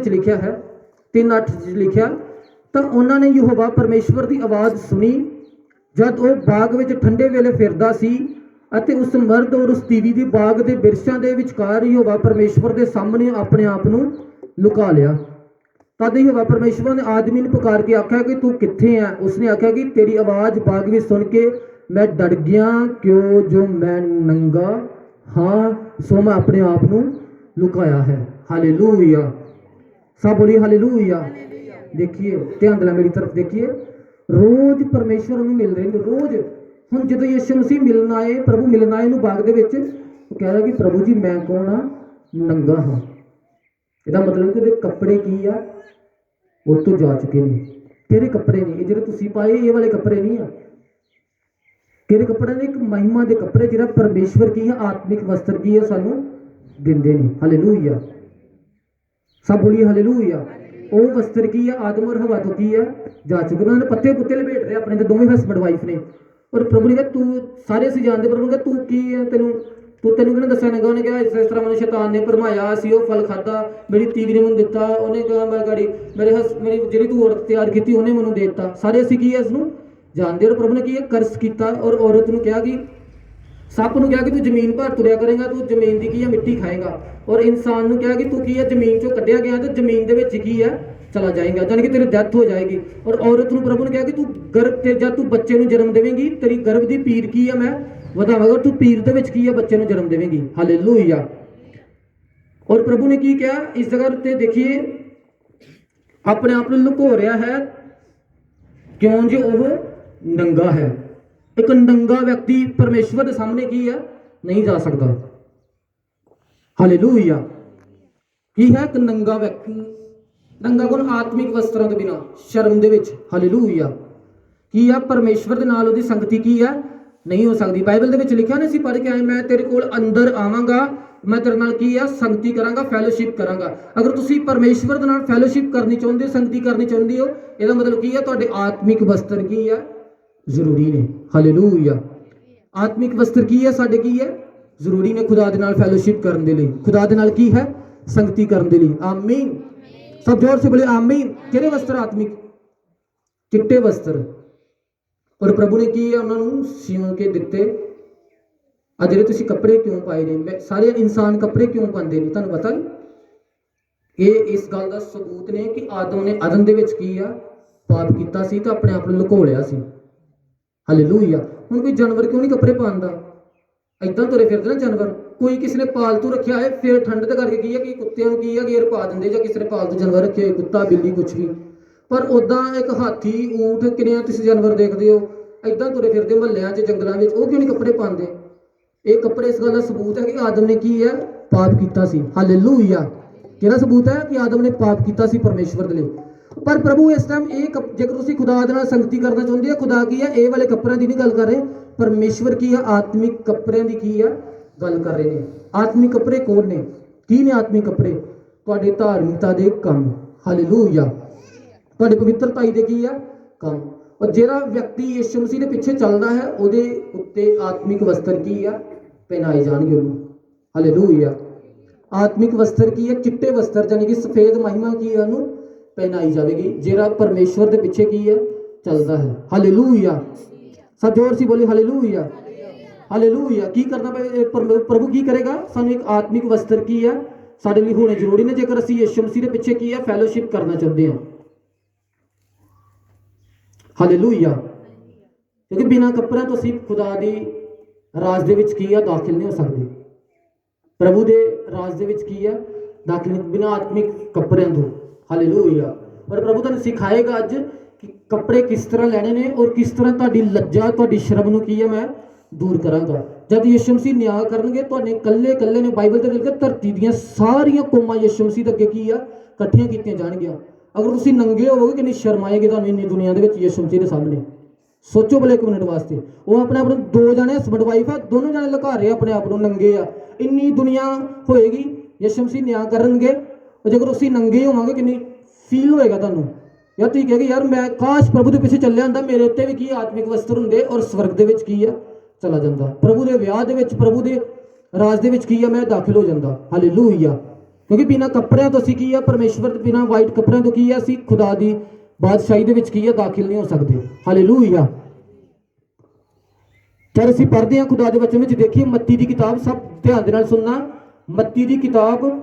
ਵਿੱਚ ਲਿਖਿਆ ਹੈ 3:8 ਚ ਲਿਖਿਆ, ਤਾਂ ਉਹਨਾਂ ਨੇ ਯਹੋਵਾ ਪਰਮੇਸ਼ਵਰ ਦੀ ਆਵਾਜ਼ ਸੁਣੀ। ਜਦ ਉਹ ਬਾਗ ਵਿੱਚ ਠੰਡੇ ਵੇਲੇ ਫਿਰਦਾ ਸੀ ਅਤੇ ਉਸ ਮਰਦ ਔਰ ਉਸ ਤੀਵੀ ਦੀ ਬਾਗ ਦੇ ਬਿਰਛਾਂ ਦੇ ਵਿਚਕਾਰ ਯਹੋਵਾ ਪਰਮੇਸ਼ਵਰ ਦੇ ਸਾਹਮਣੇ ਆਪਣੇ ਆਪ ਨੂੰ ਲੁਕਾ ਲਿਆ। ਤਦ ਯਹੋਵਾ ਪਰਮੇਸ਼ਵਰ ਨੇ ਆਦਮੀ ਨੂੰ ਪੁਕਾਰ ਕੇ ਆਖਿਆ ਕਿ ਤੂੰ ਕਿੱਥੇ ਹੈ ਉਸਨੇ ਆਖਿਆ ਕਿ ਤੇਰੀ ਆਵਾਜ਼ ਬਾਗ ਵਿੱਚ ਸੁਣ ਕੇ ਮੈਂ ਡਰ ਗਿਆ, ਕਿਉਂ ਜੋ ਮੈਂ ਨੰਗਾ ਹਾਂ, ਸੋ ਮੈਂ ਆਪਣੇ ਆਪ ਨੂੰ ਲੁਕਾਇਆ ਹੈ। ਹਾਲੇਲੂਇਆ। ਸਭ ਬੋਲੀ ਹਾਲੇਲੂਇਆ ਦੇਖੀਏ, ਧਿਆਨ ਨਾਲ ਮੇਰੀ ਤਰਫ ਦੇਖੀਏ। ਰੋਜ਼ ਪਰਮੇਸ਼ਵਰ ਨੂੰ ਮਿਲ ਰਹੇ ਨੇ, ਰੋਜ਼। ਹੁਣ ਜਦੋਂ ਯਿਸੂ ਮਸੀਹ ਮਿਲਣ ਆਏ, ਪ੍ਰਭੂ ਮਿਲਣ ਆਏ ਨੂੰ ਬਾਗ ਦੇ ਵਿੱਚ, ਉਹ ਕਹਿੰਦਾ ਕਿ ਪ੍ਰਭੂ ਜੀ, ਮੈਂ ਕੌਣ ਆ? ਨੰਗਾ ਹਾਂ। ਇਹਦਾ ਮਤਲਬ ਕਿ ਉਹਦੇ ਕੱਪੜੇ ਕੀ ਆ? ਉਹ ਤੋਂ ਜਾ ਚੁੱਕੇ ਨੇ। ਕਿਹੜੇ ਕੱਪੜੇ ਨੇ? ਇਹ ਜਿਹੜੇ ਤੁਸੀਂ ਪਾਏ, ਇਹ ਵਾਲੇ ਕੱਪੜੇ ਨਹੀਂ ਆ। ਕਿਹੜੇ ਕੱਪੜੇ ਨੇ? ਇੱਕ ਮਹਿਮਾ ਦੇ ਕੱਪੜੇ, ਜਿਹੜਾ ਪਰਮੇਸ਼ਵਰ ਕੀ ਹੈ ਆਤਮਿਕ ਵਸਤਰ ਕੀ ਹੈ ਸਾਨੂੰ ਦਿੰਦੇ ਨੇ। ਹਾਲੇਲੂਇਆ ਸਭ ਬੋਲੀ ਹਾਲੇਲੂਇਆ ਉਹ ਵਸਤਰ ਕੀ ਹੈ? ਆਦਮ ਔਰ ਹਵਾ ਤੋਂ ਕੀ ਹੈ? ਜਾ ਚੁੱਕੇ ਉਹਨਾਂ ਨੇ ਪੱਤੇ ਪੁੱਤੇ ਲਪੇਟ ਰਹੇ ਆਪਣੇ ਤੇ, ਦੋਵੇਂ ਹਸਬੰਡ ਵਾਈਫ ਨੇ। ਔਰ ਪ੍ਰਭੂ ਨੇ ਕਿਹਾ, ਤੂੰ ਸਾਰੇ ਅਸੀਂ ਜਾਣਦੇ ਪ੍ਰਭੂ ਨੇ ਕਿਹਾ, ਤੂੰ ਕੀ ਹੈ? ਤੈਨੂੰ, ਤੂੰ, ਤੈਨੂੰ ਕਿਹਨੇ ਦੱਸਿਆ ਨਗਾ? ਉਹਨੇ ਕਿਹਾ, ਇਸ ਇਸ ਤਰ੍ਹਾਂ ਮੈਨੂੰ ਸ਼ੈਤਾਨ ਨੇ ਭਰਮਾਇਆ ਸੀ, ਉਹ ਫਲ ਖਾਦਾ ਮੇਰੀ ਤੀਵੀ ਨੇ ਮੈਨੂੰ ਦਿੱਤਾ। ਉਹਨੇ ਕਿਹਾ, ਮੈਂ ਗਾੜੀ, ਮੇਰੇ ਹਸ, ਮੇਰੀ ਜਿਹੜੀ ਤੂੰ ਔਰਤ ਤਿਆਰ ਕੀਤੀ, ਉਹਨੇ ਮੈਨੂੰ ਦੇ ਦਿੱਤਾ। ਸਾਰੇ ਅਸੀਂ ਕੀ ਹੈ ਇਸ ਨੂੰ ਜਾਣਦੇ ਔਰ ਪ੍ਰਭੂ ਨੇ ਕੀ ਹੈ? ਕਰਸ ਕੀਤਾ। ਔਰ ਔਰਤ ਨੂੰ ਕਿਹਾ ਕਿ ਸੱਪ ਨੂੰ ਕਿਹਾ ਕਿ ਤੂੰ ਜ਼ਮੀਨ ਪਰ ਤੁਰਿਆ ਕਰੇਗਾ, ਤੂੰ ਜ਼ਮੀਨ ਦੀ ਕੀ ਹੈ ਮਿੱਟੀ ਖਾਏਗਾ। ਔਰ ਇਨਸਾਨ ਨੂੰ ਕਿਹਾ ਕਿ ਤੂੰ ਕੀ ਹੈ ਜ਼ਮੀਨ ਚੋਂ ਕੱਢਿਆ ਗਿਆ ਤੇ ਜ਼ਮੀਨ ਦੇ ਵਿੱਚ ਕੀ ਹੈ ਚਲਾ ਜਾਏਗਾ, ਜਾਣੀ ਕਿ ਤੇਰੀ ਡੈਥ ਹੋ ਜਾਏਗੀ। ਔਰ ਔਰਤ ਨੂੰ ਪ੍ਰਭੂ ਨੇ ਕਿਹਾ ਕਿ ਤੂੰ ਗਰਭ ਤੇ ਜਦ ਤੂੰ ਬੱਚੇ ਨੂੰ ਜਨਮ ਦੇਵੇਂਗੀ, ਤੇਰੀ ਗਰਭ ਦੀ ਪੀਰ ਕੀ ਹੈ ਮੈਂ ਵਧਾਵਾਂਗਾ ਔਰ ਤੂੰ ਪੀਰ ਦੇ ਵਿੱਚ ਕੀ ਹੈ ਬੱਚੇ ਨੂੰ ਜਨਮ ਦੇਵੇਂਗੀ। ਹਾਲੇਲੂਇਆ ਔਰ ਪ੍ਰਭੂ ਨੇ ਕੀ ਕਿਹਾ? ਇਸ ਜਗ੍ਹਾ ਉੱਤੇ ਦੇਖੀਏ, ਆਪਣੇ ਆਪ ਨੂੰ ਲੁਕੋ ਰਿਹਾ ਹੈ। ਕਿਉਂ ਜੇ? ਉਹ ਨੰਗਾ ਹੈ। ਇੱਕ ਨੰਗਾ ਵਿਅਕਤੀ ਪਰਮੇਸ਼ਵਰ ਦੇ ਸਾਹਮਣੇ ਕੀ ਹੈ? ਨਹੀਂ ਜਾ ਸਕਦਾ। ਹਾਲੇਲੂਇਆ ਕੀ ਹੈ ਇੱਕ ਨੰਗਾ ਵਿਅਕਤੀ? ਨੰਗਾ ਕੋਣ ਆਤਮਿਕ ਵਸਤਰਾਂ ਤੋਂ ਬਿਨਾ, ਸ਼ਰਮ ਦੇ ਵਿੱਚ। ਹਾਲੇਲੂਇਆ ਕੀ ਆ ਪਰਮੇਸ਼ਵਰ ਦੇ ਨਾਲ ਉਹਦੀ ਸੰਗਤੀ ਕੀ ਆ ਨਹੀਂ ਹੋ ਸਕਦੀ। ਬਾਈਬਲ ਦੇ ਵਿੱਚ ਲਿਖਿਆ ਨਾ ਅਸੀਂ ਪੜ੍ਹ ਕੇ ਆਏ, ਮੈਂ ਤੇਰੇ ਕੋਲ ਅੰਦਰ ਆਵਾਂਗਾ, ਮੈਂ ਤੇਰੇ ਨਾਲ ਕੀ ਆ ਸੰਗਤੀ ਕਰਾਂਗਾ ਫੈਲੋਸ਼ਿਪ ਕਰਾਂਗਾ। ਅਗਰ ਤੁਸੀਂ ਪਰਮੇਸ਼ਵਰ ਦੇ ਨਾਲ ਫੈਲੋਸ਼ਿਪ ਕਰਨੀ ਚਾਹੁੰਦੇ ਹੋ ਸੰਗਤੀ ਕਰਨੀ ਚਾਹੁੰਦੇ ਹੋ, ਇਹਦਾ ਮਤਲਬ ਕੀ ਆ ਤੁਹਾਡੇ ਆਤਮਿਕ ਵਸਤਰ ਕੀ ਆ ਜ਼ਰੂਰੀ ਨੇ। ਹਾਲੇਲੂਇਆ ਆਤਮਿਕ ਵਸਤਰ ਕੀ ਹੈ? ਸਾਡੇ ਕੀ ਹੈ? ਜ਼ਰੂਰੀ ਨੇ ਖੁਦਾ ਦੇ ਨਾਲ ਫੈਲੋਸ਼ਿਪ ਕਰਨ ਦੇ ਲਈ। ਖੁਦਾ ਦੇ ਨਾਲ ਕੀ ਹੈ? ਸੰਗਤੀ ਕਰਨ ਦੇ ਲਈ। ਆਮੀਨ ਸਭ ਜੋਰ ਸੇ ਬੋਲੇ ਆਮੀਨ ਕਿਹੜੇ ਵਸਤਰ ਆਤਮਿਕ? ਚਿੱਟੇ ਵਸਤਰ। ਔਰ ਪ੍ਰਭੂ ਨੇ ਕੀ ਹੈ? ਉਹਨਾਂ ਨੂੰ ਸਿਉਂ ਕੇ ਦਿੱਤੇ। ਆ ਜਿਹੜੇ ਤੁਸੀਂ ਕੱਪੜੇ ਕਿਉਂ ਪਾਏ ਨੇ? ਸਾਰੇ ਇਨਸਾਨ ਕੱਪੜੇ ਕਿਉਂ ਪਾਉਂਦੇ ਨੇ? ਤੁਹਾਨੂੰ ਪਤਾ ਇਹ ਇਸ ਗੱਲ ਦਾ ਸਬੂਤ ਨੇ ਕਿ ਆਦਮ ਨੇ ਅਦਨ ਦੇ ਵਿੱਚ ਕੀ ਆ? ਪਾਪ ਕੀਤਾ ਸੀ ਤਾਂ ਆਪਣੇ ਆਪ ਨੂੰ ਲੁਕੋ ਲਿਆ ਸੀ। ਹਾਲੇਲੂਇਆ। ਹੁਣ ਕੋਈ ਜਾਨਵਰ ਕਿਉਂ ਨਹੀਂ ਕੱਪੜੇ ਪਾਉਂਦਾ? ਐਦਾਂ ਤੁਰੇ ਫਿਰਦੇ ਨਾ ਜਾਨਵਰ। ਕੋਈ ਕਿਸੇ ਨੇ ਪਾਲਤੂ ਰੱਖਿਆ ਹੈ ਫਿਰ ਠੰਡ ਦੇ ਕਰਕੇ ਕੀ ਹੈ ਕਿ ਕੁੱਤਿਆਂ ਨੂੰ ਕੀ ਹੈ ਗੇਰ ਪਾ ਦਿੰਦੇ ਜਾਂ ਕਿਸੇ ਨੇ ਪਾਲਤੂ ਜਾਨਵਰ ਰੱਖੇ ਹੋਏ, ਕੁੱਤਾ, ਬਿੱਲੀ, ਕੁਛ ਵੀ। ਪਰ ਉਦਾਂ ਇੱਕ ਹਾਥੀ, ਊਠ ਕਿੰਨੇ ਤੁਸੀਂ ਜਾਨਵਰ ਦੇਖਦੇ ਹੋ ਐਦਾਂ ਤੁਰੇ ਫਿਰਦੇ ਮਹੱਲਿਆਂ 'ਚ, ਜੰਗਲਾਂ ਵਿੱਚ, ਉਹ ਕਿਉਂ ਨਹੀਂ ਕੱਪੜੇ ਪਾਉਂਦੇ? ਇਹ ਕੱਪੜੇ ਇਸ ਗੱਲ ਦਾ ਸਬੂਤ ਹੈ ਕਿ ਆਦਮ ਨੇ ਕੀ ਹੈ ਪਾਪ ਕੀਤਾ ਸੀ। ਹਾਲੇਲੂਇਆ। ਕਿਹੜਾ ਸਬੂਤ ਹੈ ਕਿ ਆਦਮ ਨੇ ਪਾਪ ਕੀਤਾ ਸੀ ਪਰਮੇਸ਼ਵਰ ਦੇ ਲਈ? ਪਰ ਪ੍ਰਭੂ ਇਸ ਟਾਈਮ ਇਹ ਕੱਪ- ਜੇਕਰ ਤੁਸੀਂ ਖੁਦਾ ਦੇ ਨਾਲ ਸੰਗਤੀ ਕਰਨਾ ਚਾਹੁੰਦੇ ਹੋ, ਖੁਦਾ ਕੀ ਹੈ? ਇਹ ਵਾਲੇ ਕੱਪੜਿਆਂ ਦੀ ਨਹੀਂ ਗੱਲ ਕਰ ਰਹੇ। ਪਰਮੇਸ਼ਵਰ ਕੀ ਹੈ? ਆਤਮਿਕ ਕੱਪੜਿਆਂ ਦੀ ਕੀ ਹੈ? ਗੱਲ ਕਰ ਰਹੇ ਨੇ। ਆਤਮਿਕ ਕੱਪੜੇ ਕੌਣ ਨੇ? ਕੀ ਨੇ ਆਤਮਿਕ ਕੱਪੜੇ? ਤੁਹਾਡੇ ਧਾਰਮਿਕਤਾ ਦੇ ਕੰਮ। ਹਾਲੇਲੂਇਆ ਤੁਹਾਡੇ ਪਵਿੱਤਰਤਾਈ ਦੇ ਕੀ ਆ ਕੰਮ। ਔਰ ਜਿਹੜਾ ਵਿਅਕਤੀ ਯਿਸੂ ਮਸੀਹ ਦੇ ਪਿੱਛੇ ਚੱਲਦਾ ਹੈ, ਉਹਦੇ ਉੱਤੇ ਆਤਮਿਕ ਵਸਤਰ ਕੀ ਆ? ਪਹਿਨਾਏ ਜਾਣਗੇ ਉਹਨੂੰ। ਹਾਲੇਲੂਇਆ ਆਤਮਿਕ ਵਸਤਰ ਕੀ ਹੈ? ਚਿੱਟੇ ਵਸਤਰ ਯਾਨੀ ਕਿ ਸਫੇਦ ਮਹਿਮਾ ਕੀ ਹੈ ਉਹਨੂੰ? ਪਹਿਨਾਈ ਜਾਵੇਗੀ। ਜਿਹੜਾ ਪਰਮੇਸ਼ਵਰ ਦੇ ਪਿੱਛੇ ਕੀ ਹੈ? ਚੱਲਦਾ ਹੈ। ਹਾਲੇਲੂਇਆ ਸਭ ਜੋਰ ਸੀ ਬੋਲੀ ਹਾਲੇਲੂਇਆ ਹਾਲੇਲੂਇਆ ਕੀ ਕਰਨਾ ਪ੍ਰਭੂ ਕੀ ਕਰੇਗਾ? ਸਾਨੂੰ ਇੱਕ ਆਤਮਿਕ ਵਸਤਰ ਕੀ ਹੈ? ਸਾਡੇ ਲਈ ਹੋਣੇ ਜ਼ਰੂਰੀ ਨੇ। ਜੇਕਰ ਅਸੀਂ ਯਿਸੂ ਮਸੀਹ ਦੇ ਪਿੱਛੇ ਕੀ ਹੈ? ਫੈਲੋਸ਼ਿਪ ਕਰਨਾ ਚਾਹੁੰਦੇ ਹਾਂ। ਹਾਲੇਲੂਇਆ ਕਿਉਂਕਿ ਬਿਨਾਂ ਕੱਪੜਿਆਂ ਤੋਂ ਅਸੀਂ ਖੁਦਾ ਦੀ ਰਾਜ ਦੇ ਵਿੱਚ ਕੀ ਹੈ ਦਾਖਲ ਨਹੀਂ ਹੋ ਸਕਦੇ। ਪ੍ਰਭੂ ਦੇ ਰਾਜ ਦੇ ਵਿੱਚ ਕੀ ਹੈ ਦਾਖਲ ਬਿਨਾਂ ਆਤਮਿਕ ਕੱਪੜਿਆਂ ਤੋਂ। ਹਾਲੇਲੂਇਆ ਔਰ ਪ੍ਰਭੂ ਤੁਹਾਨੂੰ ਸਿਖਾਏਗਾ ਅੱਜ ਕਿ ਕੱਪੜੇ ਕਿਸ ਤਰ੍ਹਾਂ ਲੈਣੇ ਨੇ ਔਰ ਕਿਸ ਤਰ੍ਹਾਂ ਤੁਹਾਡੀ ਲੱਜਾ, ਤੁਹਾਡੀ ਸ਼ਰਮ ਨੂੰ ਕੀ ਹੈ ਮੈਂ ਦੂਰ ਕਰਾਂਗਾ। ਜਦ ਯਿਸੂ ਮਸੀਹ ਨਿਆਂ ਕਰਨਗੇ, ਤੁਹਾਡੇ ਕੱਲੇ ਕੱਲੇ ਨੇ ਬਾਈਬਲ ਤੇ ਲਿਖਿਆ, ਧਰਤੀ ਦੀਆਂ ਸਾਰੀਆਂ ਕੌਮਾਂ ਯਿਸੂ ਮਸੀਹ ਦੇ ਅੱਗੇ ਕੀ ਆ? ਇਕੱਠੀਆਂ ਕੀਤੀਆਂ ਜਾਣਗੀਆਂ। ਅਗਰ ਤੁਸੀਂ ਨੰਗੇ ਹੋਵੋਗੇ ਕਿੰਨੀ ਸ਼ਰਮ ਆਏਗੀ ਤੁਹਾਨੂੰ ਇੰਨੀ ਦੁਨੀਆ ਦੇ ਵਿੱਚ ਯਿਸੂ ਮਸੀਹ ਦੇ ਸਾਹਮਣੇ। ਸੋਚੋ ਭਲੇ ਇੱਕ ਮਿੰਟ ਵਾਸਤੇ। ਉਹ ਆਪਣੇ ਆਪ ਨੂੰ ਦੋ ਜਣੇ ਹਸਬੰਡ ਵਾਈਫ ਆ, ਦੋਨੋਂ ਜਣੇ ਲੁਕਾ ਰਹੇ ਆ ਆਪਣੇ ਆਪ ਨੂੰ, ਨੰਗੇ ਆ। ਇੰਨੀ ਦੁਨੀਆ ਹੋਏਗੀ, ਯਿਸੂ ਮਸੀਹ ਨਿਆਂ ਕਰਨਗੇ ਉਹ ਜੇਕਰ ਤੁਸੀਂ ਨੰਗੇ ਹੋਵਾਂਗੇ, ਕਿੰਨੀ ਫੀਲ ਹੋਏਗਾ ਤੁਹਾਨੂੰ। ਯਾਰ ਤੁਸੀਂ ਕਹੇਗੇ, ਯਾਰ, ਮੈਂ ਕਾਸ਼ ਪ੍ਰਭੂ ਦੇ ਪਿੱਛੇ ਚੱਲਿਆ ਹੁੰਦਾ, ਮੇਰੇ ਉੱਤੇ ਵੀ ਕੀ ਆਤਮਿਕ ਵਸਤਰ ਹੁੰਦੇ ਔਰ ਸਵਰਗ ਦੇ ਵਿੱਚ ਕੀ ਆ? ਚਲਾ ਜਾਂਦਾ। ਪ੍ਰਭੂ ਦੇ ਵਿਆਹ ਦੇ ਵਿੱਚ, ਪ੍ਰਭੂ ਦੇ ਰਾਜ ਦੇ ਵਿੱਚ ਕੀ ਆ? ਮੈਂ ਦਾਖਲ ਹੋ ਜਾਂਦਾ। ਹਾਲੇਲੂਇਆ ਕਿਉਂਕਿ ਬਿਨਾ ਕੱਪੜਿਆਂ ਤੋਂ ਅਸੀਂ ਕੀ ਆ? ਪਰਮੇਸ਼ਵਰ ਦੇ ਬਿਨਾ ਵਾਈਟ ਕੱਪੜਿਆਂ ਤੋਂ ਕੀ ਆ? ਅਸੀਂ ਖੁਦਾ ਦੀ ਬਾਦਸ਼ਾਹੀ ਦੇ ਵਿੱਚ ਕੀ ਆ? ਦਾਖਲ ਨਹੀਂ ਹੋ ਸਕਦੇ। ਹਾਲੇਲੂਇਆ ਜਦ ਅਸੀਂ ਪੜ੍ਹਦੇ ਹਾਂ ਖੁਦਾ ਦੇ ਵਚਨ ਵਿੱਚ। ਦੇਖੀਏ, ਮੱਤੀ ਦੀ ਕਿਤਾਬ ਸਭ ਧਿਆਨ ਦੇ ਨਾਲ ਸੁਣਨਾ। ਮੱਤੀ ਦੀ ਕਿਤਾਬ